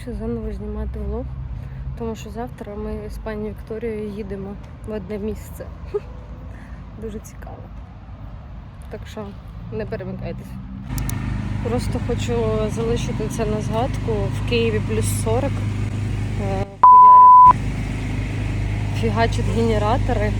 вчуся заново знімати влог, тому що завтра ми з пані Вікторією їдемо в одне місце. Дуже цікаво. Так що не перемикайтесь. Просто хочу залишити це на згадку. В Києві плюс 40. Е, Фігачать генератори.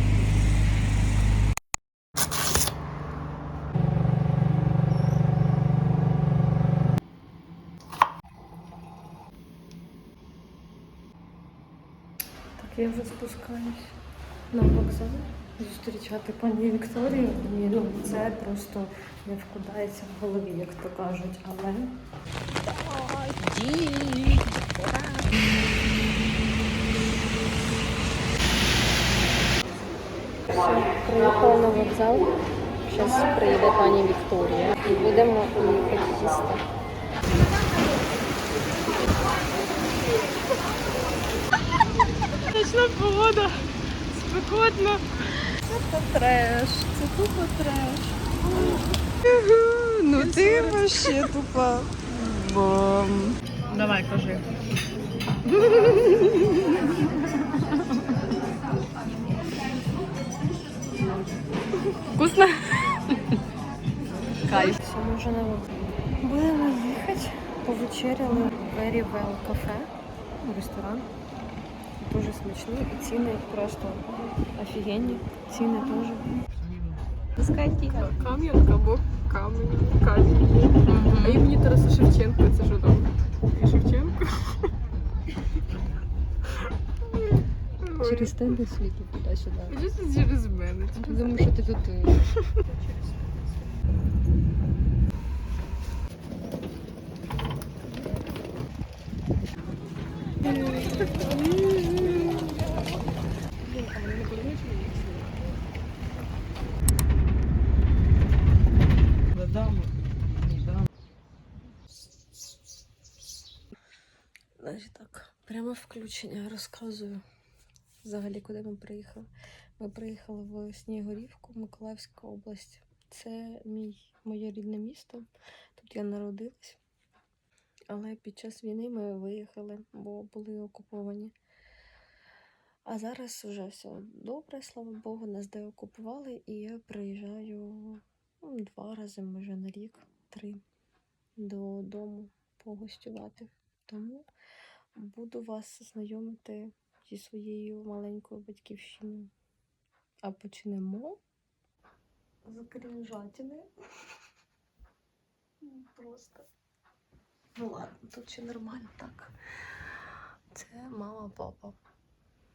Я вже спускаюсь на вокзал зустрічати пані Вікторію. І ну, це просто не вкладається в голові, як то кажуть. Але все, приїхала на вокзал. Зараз приїде пані Вікторія і будемо їхати їсти. Погода, спекотно. Це треш, це тупо треш. Ну ти вообще тупа. Бом. Давай, кажи. Вкусно? Кайф. Все, на. Будемо їхати. Повечеряли в Very Well кафе, ресторан. Дуже смачний і ціни просто офігенні. Ціни теж. Скаті. Кам'янка, бо камінь, камінь. А імені Тараса Шевченка, це що там? І Шевченко? Через тебе світло туди-сюди. Чисто через мене. Тому що ти тут. е, так, включення розказую взагалі, куди ми приїхали. Ми приїхали в Снігурівку, Миколаївська область. Це мій, моє рідне місто. Тут я народилась. Але під час війни ми виїхали, бо були окуповані. А зараз вже все добре, слава Богу, нас деокупували, і я приїжджаю ну, два рази, може, на рік, три додому погостювати. Тому буду вас знайомити зі своєю маленькою батьківщиною. А почнемо з крінжатини. Просто. Ну ладно, тут ще нормально так. Це мама, папа.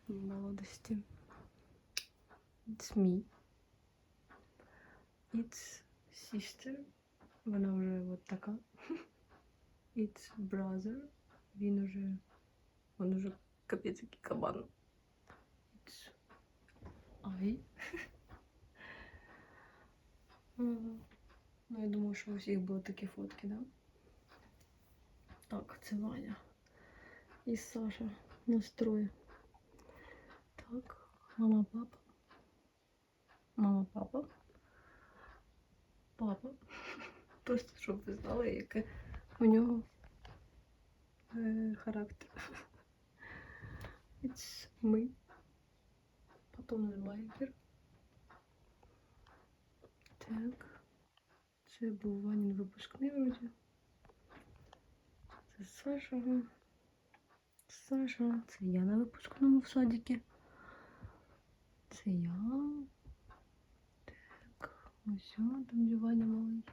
Молодості. It's me. It's sister. Вона вже от така. It's brother. Він уже. Він уже капець який кабан. Мгм. Ну, я думаю, що у всіх були такі фотки, да? Так, це Ваня. І Саша настрою. Так, мама, папа. Мама, папа. Папа. Просто щоб ви знали, яке у нього характер. It's me. Потім Змайкер. Так. Це був Ванін випускний вроді. Це Саша. Саша. Це я на випускному в садіки. Це я. Так. Ось там де Ваня малий.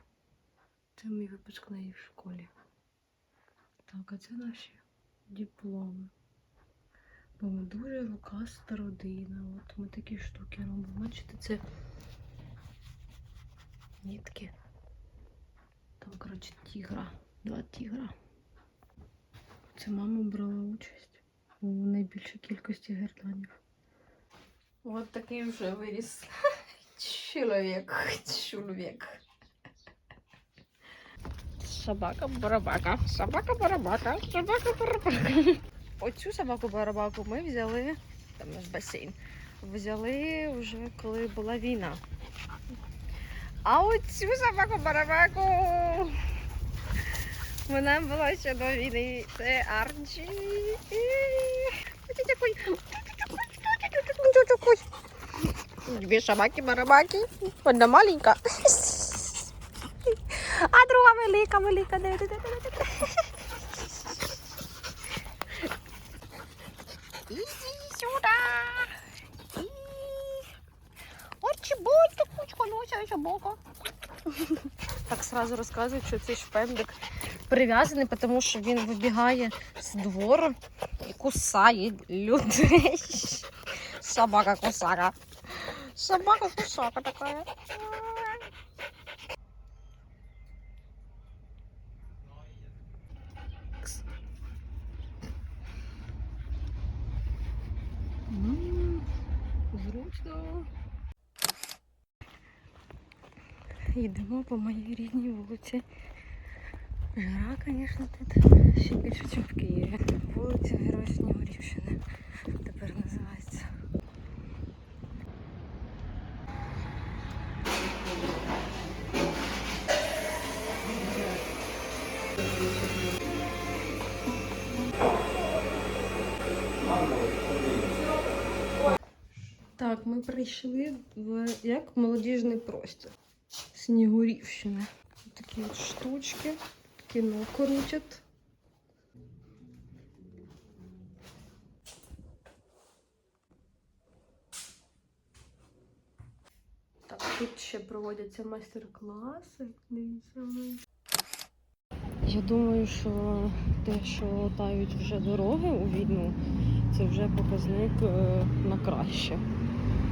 Це мій випускний в школі. Так, а це наші дипломи. Бо ми дуже рукаста родина. От ми такі штуки робимо. Бачите, це нітки. Там, коротше, тігра. Два тігра. Це мама брала участь у найбільшій кількості герданів. От такий вже виріс чоловік. Чоловік. Собака барабака, собака барабака, собака барабака. Оцю собаку барабаку ми взяли, там у нас басейн, взяли вже коли була війна. А оцю собаку барабаку Мене було ще до війни. Це Арчі. Дві собаки-барабаки. Одна маленька. А друга велика, велика. Диви, диви, диви, диви. Иди сюда. И... От чеболька, кучка, нося, собака. Так сразу розказують, що цей шпендик прив'язаний, тому що він вибігає з двору і кусає людей. Собака кусака. Собака кусака така. Зручно. Йдемо по моїй рідній вулиці. Жара, звісно, тут ще більше, ніж в Києві. Вулиця Героя Снігурівщини тепер називається. Прийшли в як молодіжний простір Снігурівщини. Такі от штучки, кіно крутять. Так, тут ще проводяться майстер-класи. Я думаю, що те, що тають вже дороги у війну, це вже показник е, на краще.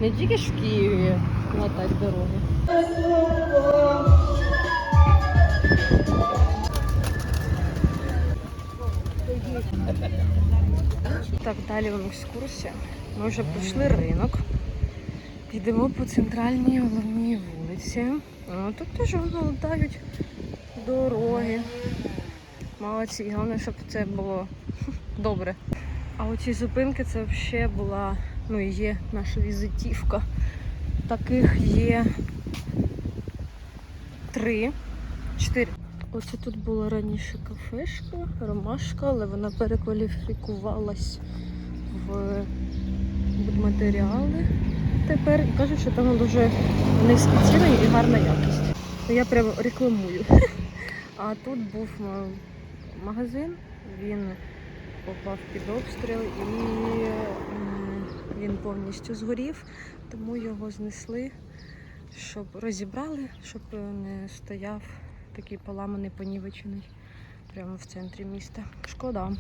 Не тільки ж в Києві латать дороги. Так, далі вам екскурсія. Ми вже пройшли ринок. Йдемо по центральній головній вулиці. А, тут теж воно латають дороги. Молодці, головне, щоб це було добре. А оці зупинки це взагалі була, ну і є наша візитівка. Таких є три, чотири. Оце тут була раніше кафешка, ромашка, але вона перекваліфікувалась в будматеріали тепер. Кажуть, що там дуже низькі ціни і гарна якість. Я прям рекламую. А тут був магазин, він попав під обстріл і він повністю згорів, тому його знесли, щоб розібрали, щоб не стояв такий поламаний, понівечений прямо в центрі міста. Шкода.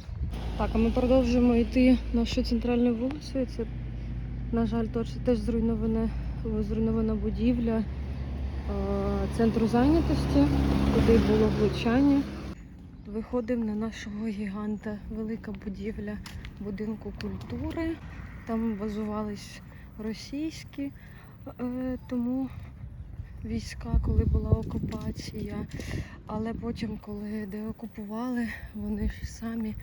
Так, а ми продовжуємо йти нашою центральною вулицею. Це, на жаль, теж, теж зруйнована, зруйнована будівля е, центру зайнятості, куди було влучання. Виходимо на нашого гіганта, велика будівля будинку культури. Там базувались російські, е, тому війська, коли була окупація. Але потім, коли деокупували, вони ж самі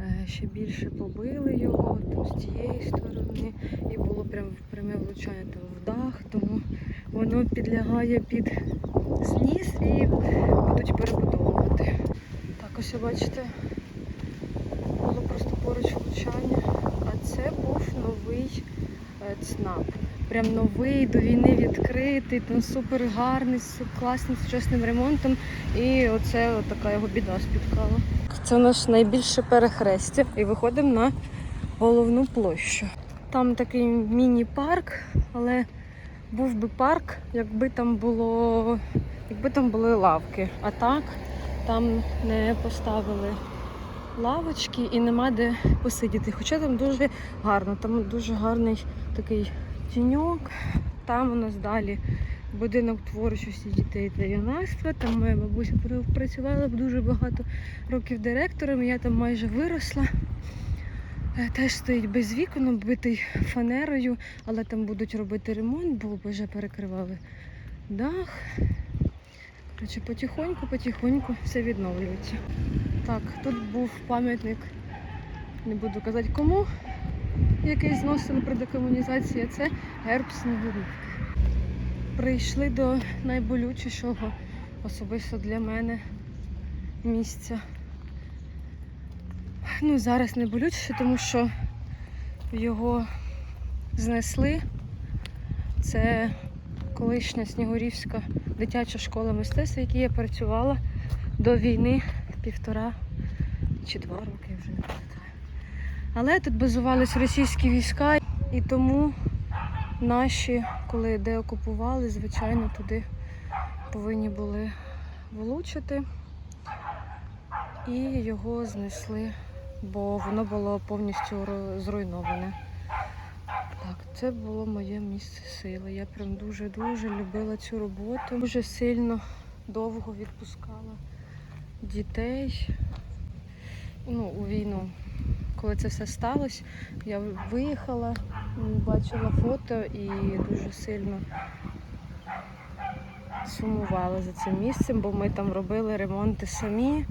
е, ще більше побили його там з тієї сторони. І було прям пряме влучання там в дах, тому воно підлягає під зніс і будуть перебудовувати. Так, ось бачите, було просто поруч влучання, це був новий е, ЦНАП. Прям новий до війни відкритий, там супер гарний, з класним сучасним ремонтом. І оце така його біда спіткала. Це наш найбільше перехрестя. І виходимо на головну площу. Там такий міні-парк, але був би парк, якби там було, якби там були лавки. А так там не поставили лавочки і нема де посидіти. Хоча там дуже гарно, там дуже гарний такий тіньок. Там у нас далі будинок творчості дітей та юнацтва. Там моя бабуся пр- працювала дуже багато років директором. Я там майже виросла. Е, Теж стоїть без вікон, оббитий фанерою, але там будуть робити ремонт, бо вже перекривали дах. Коротше, потихоньку, потихоньку все відновлюється. Так, тут був пам'ятник, не буду казати кому, який зносили при декомунізації, це герб Снігурівки. Прийшли до найболючішого, особисто для мене, місця ну зараз найболючіше, тому що його знесли. Це колишня Снігурівська дитяча школа мистецтв, в якій я працювала до війни півтора чи два роки, вже не пам'ятаю. Але тут базувались російські війська, і тому наші, коли деокупували, звичайно, туди повинні були влучити. І його знесли, бо воно було повністю зруйноване. Це було моє місце сили. Я прям дуже-дуже любила цю роботу. Дуже сильно довго відпускала дітей. Ну, у війну. Коли це все сталося, я виїхала, бачила фото і дуже сильно сумувала за цим місцем, бо ми там робили ремонти самі.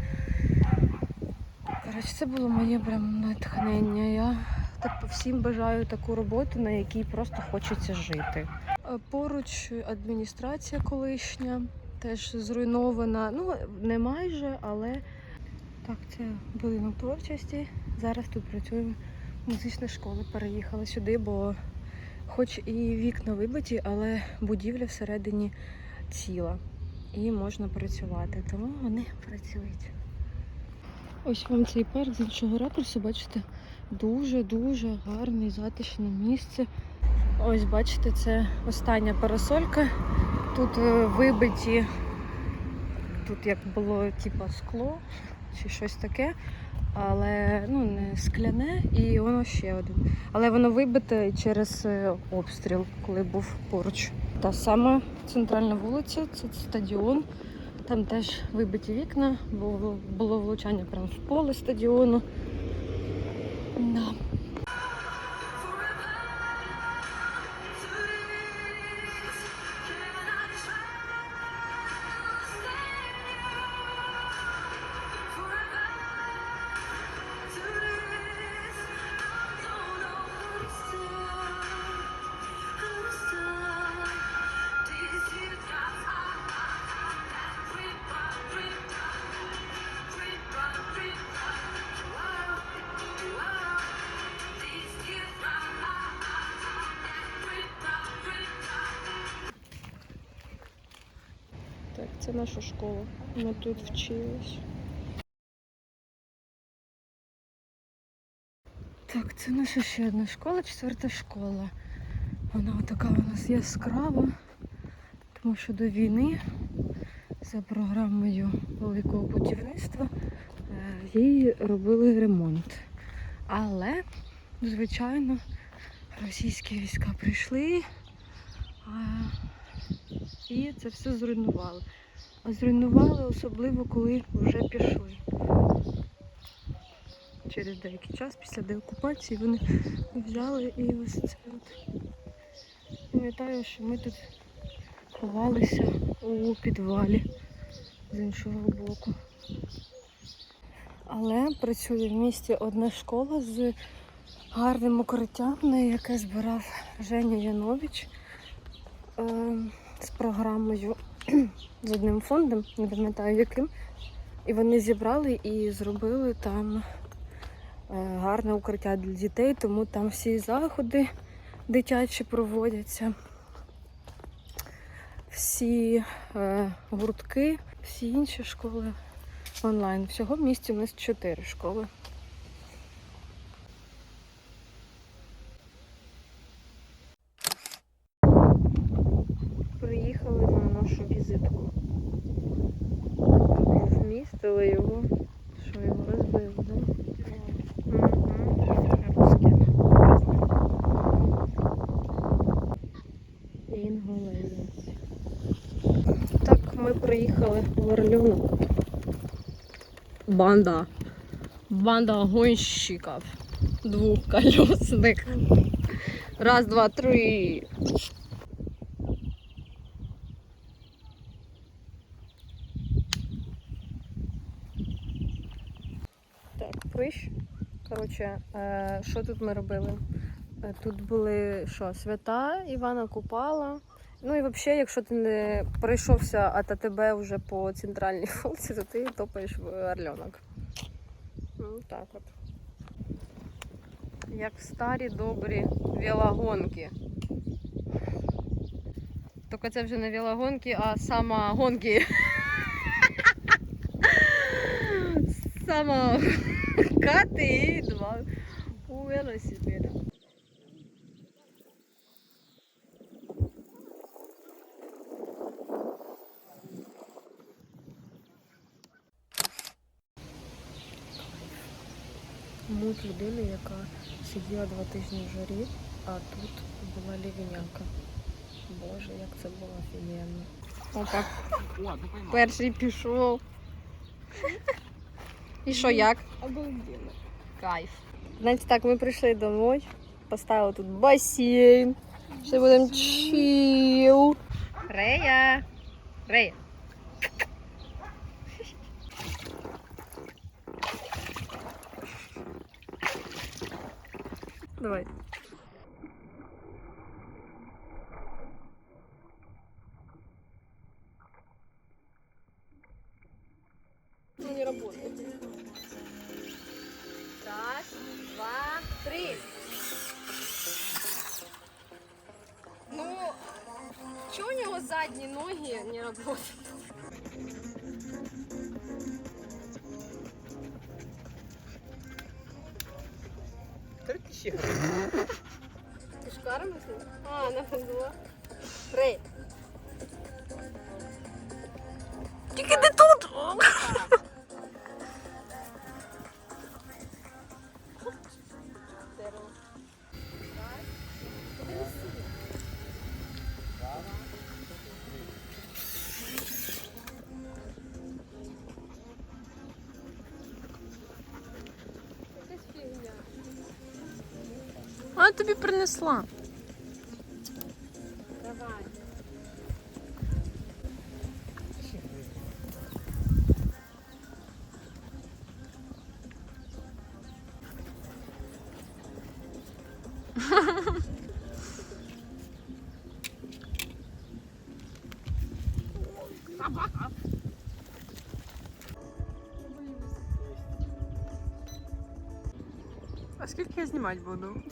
Коротше, це було моє прям натхнення. Я так всім бажаю таку роботу, на якій просто хочеться жити. Е, Поруч адміністрація колишня, теж зруйнована. Ну, не майже, але так, це будинок творчості. Зараз тут працюємо музична школа. Переїхала сюди, бо хоч і вікна вибиті, але будівля всередині ціла. І можна працювати. Тому вони працюють. Ось вам цей парк з іншого ракурсу, бачите, дуже-дуже гарне затишне місце. Ось бачите, це остання парасолька. Тут е, вибиті, тут як було типу скло чи щось таке, але ну, не скляне і воно ще один. Але воно вибите через е, обстріл, коли був поруч. Та сама центральна вулиця, це стадіон. Там теж вибиті вікна, бо було влучання прямо в поле стадіону. Да. Це наша школа. Ми тут вчились. Так, це наша ще одна школа, четверта школа. Вона така у нас яскрава, тому що до війни за програмою великого будівництва е, їй робили ремонт. Але, звичайно, російські війська прийшли і це все зруйнували. Зруйнували особливо, коли вже пішли. Через деякий час після деокупації вони взяли і ось це от. Пам'ятаю, що ми тут ховалися у підвалі з іншого боку. Але працює в місті одна школа з гарним укриттям, на яке збирав Женя Янович е, з програмою з одним фондом, не пам'ятаю яким. І вони зібрали і зробили там е, гарне укриття для дітей, тому там всі заходи дитячі проводяться. Всі е, гуртки, всі інші школи онлайн. Всього в місті у нас чотири школи. Приїхали на нашу візитку. Був міст, але його що його розбили, да? Інгулець. Так, ми приїхали в Орлюнок. Банда. Банда гонщиків. Двухколесных. Раз, два, три. Так, прищ. Коротше, е, що тут ми робили? Е, Тут були що, свята, Івана Купала. Ну і взагалі, якщо ти не пройшовся АТТБ вже по центральній вулиці, то ти топаєш в Орльонок. Ну, так от. як старі добрі велогонки. Тільки це вже не велогонки, а самогонки. Самокати і два у велосипеда. Людини, яка сиділа два тижні в жарі, а тут була лівіняка. Боже, як це було офігенно. Опа, перший пішов. І що, як? Обалденно. Кайф. Знаєте, так, ми прийшли домой, поставили тут басейн. Ще будемо чил. Рея. Рея. Давай. Ну, не работает. Раз, два, три. Ну, чё у него задние ноги не работают? Ты шкара мысли? А, она была. Рей. тобі принесла. Давай. А скільки я знімати буду?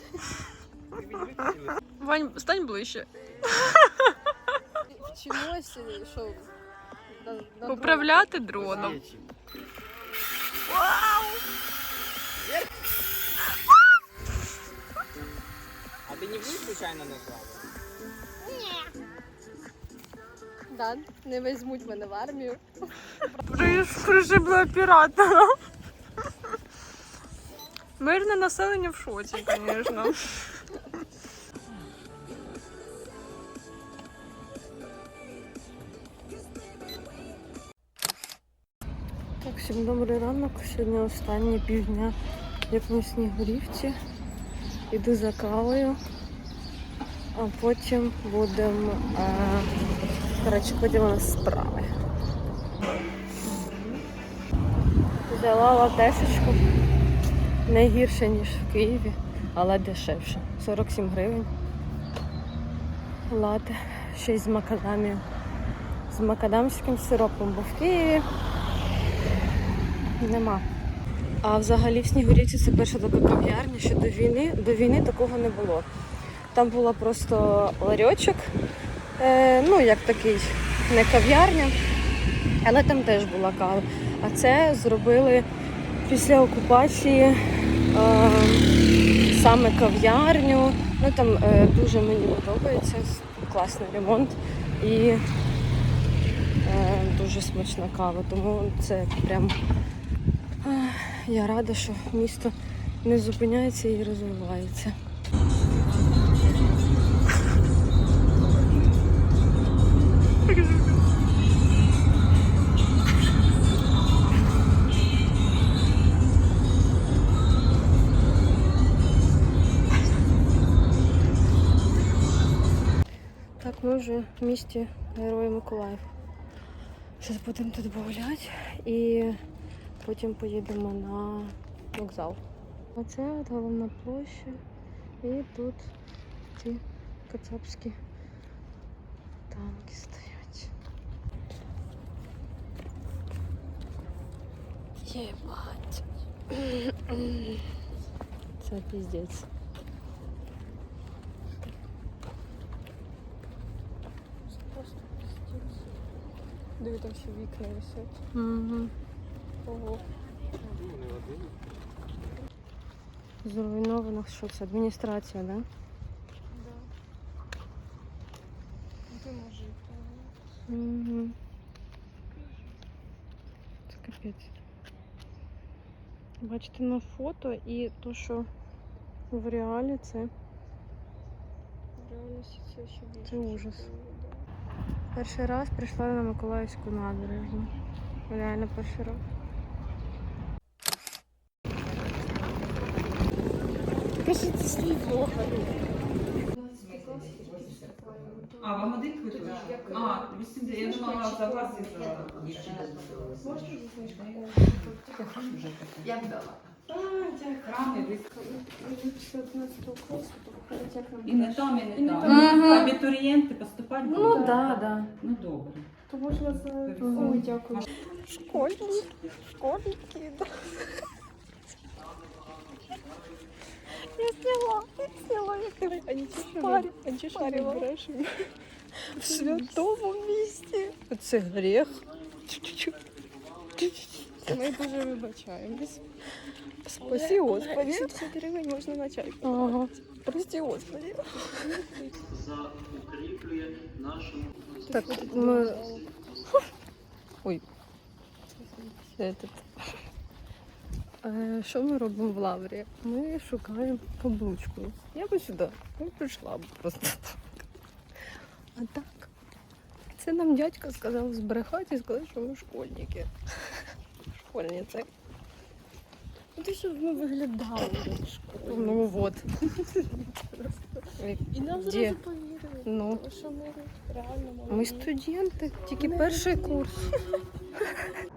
Вань, стань ближче. Вчимося, що? Управляти дроном. А ты не вниз случайно нажала? Да, не візьмуть мене в армію. Пришибла оператора. Мирне населення в шоці, звісно. Добрий ранок. Сьогодні останні півдня, як в Снігурівці. Іду за кавою, а потім будемо. Е... Коротше, потім у нас справи. Взяла латешечку. Не гірше, ніж в Києві, але дешевше. 47 гривень. Лате. Ще й з макадамію. З макадамським сиропом, бо в Києві Нема. А взагалі в Снігурівці це перша така кав'ярня, що до війни, до війни такого не було. Там була просто ларьочок, е, ну як такий, не кав'ярня, але там теж була кава. А це зробили після окупації е, саме кав'ярню. Ну там е, дуже мені подобається, класний ремонт і е, дуже смачна кава. Тому це прям Я рада, що місто не зупиняється і розвивається. Так, ми вже в місті Героя Миколаїв. Зараз будемо тут погуляти і потім поїдемо на вокзал. Оце от головна площа. І тут ці кацапські танки стоять. Єбать. Це піздець. Просто пиздец. Диви, там ще вікна висять. Угу. Ого. Зруйновано, що це? Адміністрація, да? Да. Угу. Це капець. Бачите на фото і то, що в реалі це В реальності це ще більше. Це ужас. перший раз прийшла на Миколаївську набережну. Реально перший раз. Кажіть свій влог. А, вам один квиток? А, 80, я думала за вас і за дівчину. Як дала? Храми, ви Ми після 11 класу, то виходить, як нам і не там, і не там. Абітурієнти поступати Ну будуть? да, да. Ну добре. То можна за... Ой, дякую. Школьні. Школьники, да. сняла, я сняла, як ти а нічого, а нічого не береш В святому місті. Це гріх. Ми дуже вибачаємось. Спасі Господи. 70 гривень можна на чай. Ага. Прости Господи. укріплює нашу Так, ми... Ой. Этот. Е, Що ми робимо в лаврі? Ми шукаємо каблучку. Я би сюди не прийшла б просто так. А так. Це нам дядько сказав збрехати і сказати, що ми школьники. Школьниці. Ну ти щоб ми виглядали як школьниці. Ну от. І нам зразу повірили. Ну. Тому що ми реально Ми студенти, тільки перший курс.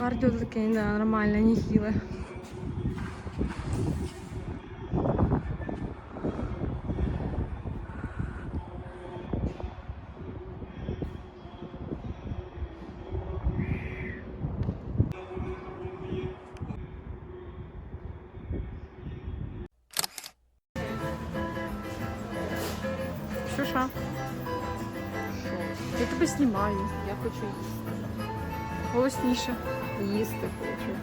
кардіо таке, да, нормальне, не хіле. Що що? Я тебе знімаю. Я хочу їсти. Голосніше. Їсти хочу.